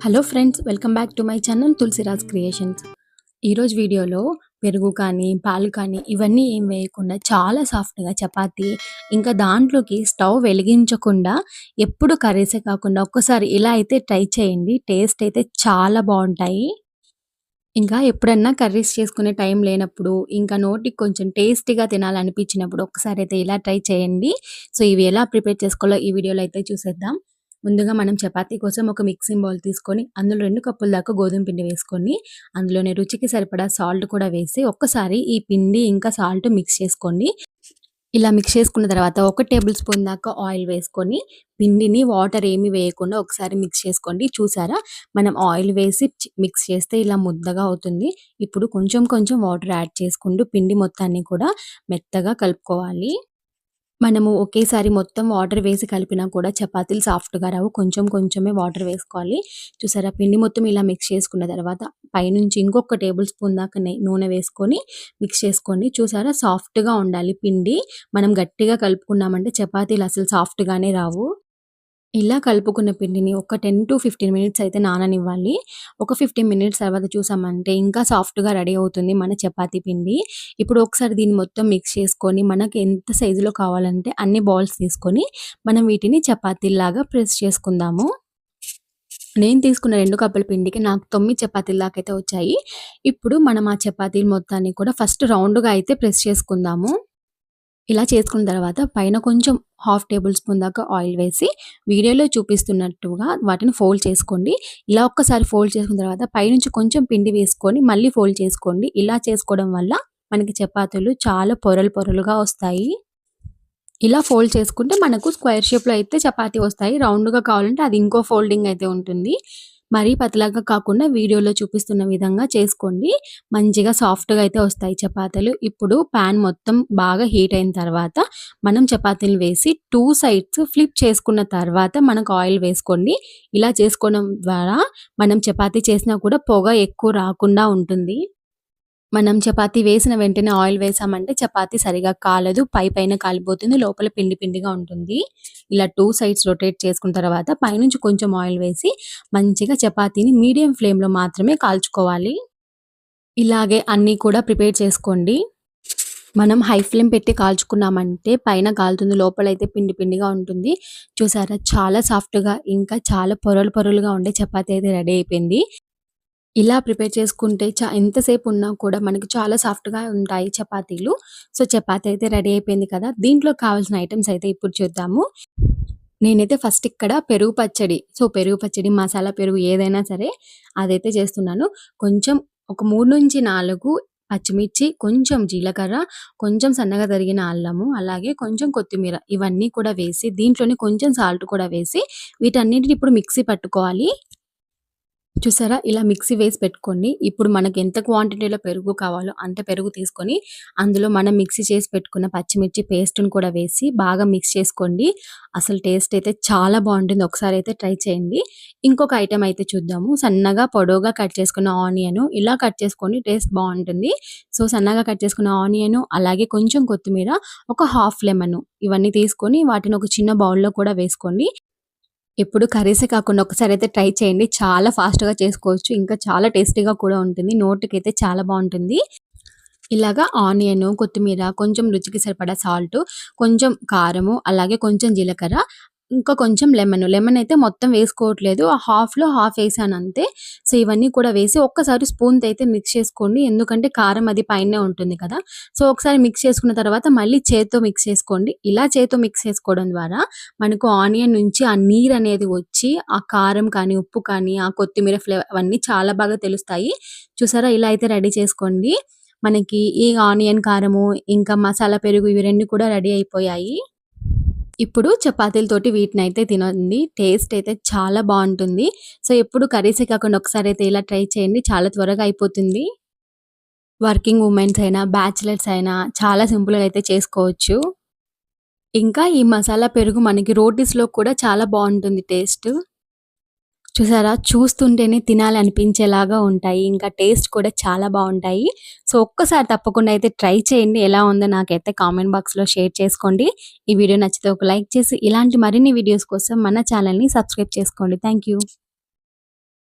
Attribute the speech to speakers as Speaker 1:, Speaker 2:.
Speaker 1: Hello friends welcome back to my channel Tulasiraj creations ఈరోజు వీడియోలో పెరుగు కానీ పాలు కానీ ఇవన్నీ ఏం వేయకుండా చాలా సాఫ్ట్గా చపాతీ ఇంకా దాంట్లోకి స్టవ్ వెలిగించకుండా ఎప్పుడు కర్రీసే కాకుండా ఒక్కసారి ఇలా అయితే ట్రై చేయండి. టేస్ట్ అయితే చాలా బాగుంటాయి. ఇంకా ఎప్పుడన్నా కర్రీస్ చేసుకునే టైం లేనప్పుడు ఇంకా నోటికి కొంచెం టేస్టీగా తినాలనిపించినప్పుడు ఒకసారి అయితే ఇలా ట్రై చేయండి. సో ఇవి ఎలా ప్రిపేర్ చేసుకోవాలో ఈ వీడియోలో అయితే చూసేద్దాం. ముందుగా మనం చపాతీ కోసం ఒక మిక్సింగ్ బౌల్ తీసుకొని అందులో రెండు కప్పుల దాకా గోధుమ పిండి వేసుకొని అందులోనే రుచికి సరిపడా సాల్ట్ కూడా వేసి ఒక్కసారి ఈ పిండి ఇంకా సాల్ట్ మిక్స్ చేసుకోండి ఇలా మిక్స్ చేసుకున్న తర్వాత ఒక టేబుల్ స్పూన్ దాకా ఆయిల్ వేసుకొని పిండిని వాటర్ ఏమి వేయకుండా ఒకసారి మిక్స్ చేసుకోండి. చూసారా? మనం ఆయిల్ వేసి మిక్స్ చేస్తే ఇలా ముద్దగా అవుతుంది. ఇప్పుడు కొంచెం కొంచెం వాటర్ యాడ్ చేసుకుంటూ పిండి మొత్తాన్ని కూడా మెత్తగా కలుపుకోవాలి. మనము ఒకేసారి మొత్తం వాటర్ వేసి కలిపినా కూడా చపాతీలు సాఫ్ట్గా రావు. కొంచెం కొంచెమే వాటర్ వేసుకోవాలి. చూసారా? పిండి మొత్తం ఇలా మిక్స్ చేసుకున్న తర్వాత పైనుంచి ఇంకొక టేబుల్ స్పూన్ దాకా నూనె వేసుకొని మిక్స్ చేసుకోండి. చూసారా? సాఫ్ట్గా ఉండాలి పిండి. మనం గట్టిగా కలుపుకున్నామంటే చపాతీలు అసలు సాఫ్ట్గానే రావు. ఇలా కలుపుకున్న పిండిని ఒక టెన్ టు ఫిఫ్టీన్ మినిట్స్ అయితే నాననివ్వాలి. ఒక ఫిఫ్టీన్ మినిట్స్ తర్వాత చూసామంటే ఇంకా సాఫ్ట్గా రెడీ అవుతుంది మన చపాతీ పిండి. ఇప్పుడు ఒకసారి దీన్ని మొత్తం మిక్స్ చేసుకొని మనకి ఎంత సైజులో కావాలంటే అన్ని బాల్స్ తీసుకొని మనం వీటిని చపాతీలాగా ప్రెస్ చేసుకుందాము. నేను తీసుకున్న రెండు కప్పుల పిండికి నాకు తొమ్మిది చపాతీల దాకా అయితే వచ్చాయి. ఇప్పుడు మనం ఆ చపాతీలు మొత్తాన్ని కూడా ఫస్ట్ రౌండ్గా అయితే ప్రెస్ చేసుకుందాము. ఇలా చేసుకున్న తర్వాత పైన కొంచెం హాఫ్ టేబుల్ స్పూన్ దాకా ఆయిల్ వేసి వీడియోలో చూపిస్తున్నట్టుగా వాటిని ఫోల్డ్ చేసుకోండి. ఇలా ఒక్కసారి ఫోల్డ్ చేసుకున్న తర్వాత పైనుంచి కొంచెం పిండి వేసుకొని మళ్ళీ ఫోల్డ్ చేసుకోండి. ఇలా చేసుకోవడం వల్ల మనకి చపాతీలు చాలా పొరలు పొరలుగా వస్తాయి. ఇలా ఫోల్డ్ చేసుకుంటే మనకు స్క్వేర్ షేప్లో అయితే చపాతీ వస్తాయి. రౌండ్గా కావాలంటే అది ఇంకో ఫోల్డింగ్ అయితే ఉంటుంది. మరీ పతలాగా కాకుండా వీడియోలో చూపిస్తున్న విధంగా చేసుకోండి. మంచిగా సాఫ్ట్గా అయితే వస్తాయి చపాతీలు. ఇప్పుడు ప్యాన్ మొత్తం బాగా హీట్ అయిన తర్వాత మనం చపాతీలు వేసి టూ సైడ్స్ ఫ్లిప్ చేసుకున్న తర్వాత మనకు ఆయిల్ వేసుకోండి. ఇలా చేసుకోవడం ద్వారా మనం చపాతీ చేసినా కూడా పొగ ఎక్కువ రాకుండా ఉంటుంది. మనం చపాతీ వేసిన వెంటనే ఆయిల్ వేసామంటే చపాతీ సరిగా కాలదు పై పైన కాలిపోతుంది లోపల పిండి పిండిగా ఉంటుంది. ఇలా టూ సైడ్స్ రొటేట్ చేసుకున్న తర్వాత పైనుంచి కొంచెం ఆయిల్ వేసి మంచిగా చపాతీని మీడియం ఫ్లేమ్లో మాత్రమే కాల్చుకోవాలి. ఇలాగే అన్నీ కూడా ప్రిపేర్ చేసుకోండి. మనం హై ఫ్లేమ్ పెట్టి కాల్చుకున్నామంటే పైన కాలుతుంది లోపల అయితే పిండి పిండిగా ఉంటుంది. చూసారా? చాలా సాఫ్ట్గా ఇంకా చాలా పొరలు పొరలుగా ఉండే చపాతీ అయితే రెడీ అయిపోయింది. ఇలా ప్రిపేర్ చేసుకుంటే చా ఎంతసేపు ఉన్నా కూడా మనకి చాలా సాఫ్ట్గా ఉంటాయి చపాతీలు. సో చపాతీ అయితే రెడీ అయిపోయింది కదా. దీంట్లో కావాల్సిన ఐటమ్స్ అయితే ఇప్పుడు చూద్దాము. నేనైతే ఫస్ట్ ఇక్కడ పెరుగు పచ్చడి. సో పెరుగు పచ్చడి మసాలా పెరుగు ఏదైనా సరే అదైతే చేస్తున్నాను. కొంచెం ఒక మూడు నుంచి నాలుగు పచ్చిమిర్చి కొంచెం జీలకర్ర కొంచెం సన్నగా తరిగిన అల్లము అలాగే కొంచెం కొత్తిమీర ఇవన్నీ కూడా వేసి దీంట్లోనే కొంచెం సాల్ట్ కూడా వేసి వీటన్నిటిని ఇప్పుడు మిక్సీ పట్టుకోవాలి. చూసారా? ఇలా మిక్సీ వేసి పెట్టుకోండి. ఇప్పుడు మనకు ఎంత క్వాంటిటీలో పెరుగు కావాలో అంత పెరుగు తీసుకొని అందులో మనం మిక్సీ చేసి పెట్టుకున్న పచ్చిమిర్చి పేస్ట్ని కూడా వేసి బాగా మిక్స్ చేసుకోండి. అసలు టేస్ట్ అయితే చాలా బాగుంటుంది. ఒకసారి అయితే ట్రై చేయండి. ఇంకొక ఐటెం అయితే చూద్దాము. సన్నగా పొడవుగా కట్ చేసుకున్న ఆనియన్ ఇలా కట్ చేసుకొని టేస్ట్ బాగుంటుంది. సో సన్నగా కట్ చేసుకున్న ఆనియన్ అలాగే కొంచెం కొత్తిమీర ఒక హాఫ్ లెమన్ ఇవన్నీ తీసుకొని వాటిని ఒక చిన్న బౌల్లో కూడా వేసుకోండి. ఎప్పుడు కర్రీసే కాకుండా ఒకసారి అయితే ట్రై చేయండి. చాలా ఫాస్ట్గా చేసుకోవచ్చు. ఇంకా చాలా టేస్టీగా కూడా ఉంటుంది. నోటికి అయితే చాలా బాగుంటుంది. ఇలాగా ఆనియన్ కొత్తిమీర కొంచెం రుచికి సరిపడా సాల్ట్ కొంచెం కారము అలాగే కొంచెం జీలకర్ర ఇంకా కొంచెం లెమన్ లెమన్ అయితే మొత్తం వేసుకోవట్లేదు. ఆ హాఫ్లో హాఫ్ వేసాను అంతే. సో ఇవన్నీ కూడా వేసి ఒక్కసారి స్పూన్తో అయితే మిక్స్ చేసుకోండి. ఎందుకంటే కారం అది పైనే ఉంటుంది కదా. సో ఒకసారి మిక్స్ చేసుకున్న తర్వాత మళ్ళీ చేత్తో మిక్స్ చేసుకోండి. ఇలా చేత్తో మిక్స్ చేసుకోవడం ద్వారా మనకు ఆనియన్ నుంచి ఆ నీరు అనేది వచ్చి ఆ కారం కానీ ఉప్పు కానీ ఆ కొత్తిమీర ఫ్లేవర్ అవన్నీ చాలా బాగా తెలుస్తాయి. చూసారా? ఇలా అయితే రెడీ చేసుకోండి. మనకి ఈ ఆనియన్ కారము ఇంకా మసాలా పెరుగు ఇవి రెండు కూడా రెడీ అయిపోయాయి. ఇప్పుడు చపాతీలతోటి వీటిని అయితే తినండి. టేస్ట్ అయితే చాలా బాగుంటుంది. సో ఎప్పుడు కర్రీసే కాకుండా ఒకసారి అయితే ఇలా ట్రై చేయండి. చాలా త్వరగా అయిపోతుంది. వర్కింగ్ ఉమెన్స్ అయినా బ్యాచిలర్స్ అయినా చాలా సింపుల్గా అయితే చేసుకోవచ్చు. ఇంకా ఈ మసాలా పెరుగు మనకి రోటీస్లో కూడా చాలా బాగుంటుంది టేస్ట్. చూసారా? చూస్తుంటేనే తినాలనిపించేలాగా ఉంటాయి. ఇంకా టేస్ట్ కూడా చాలా బాగుంటాయి. సో ఒక్కసారి తప్పకుండా అయితే ట్రై చేయండి. ఎలా ఉందో నాకైతే కామెంట్ బాక్స్లో షేర్ చేసుకోండి. ఈ వీడియో నచ్చితే ఒక లైక్ చేసి ఇలాంటి మరిన్ని వీడియోస్ కోసం మన ఛానల్ని సబ్స్క్రైబ్ చేసుకోండి. Thank you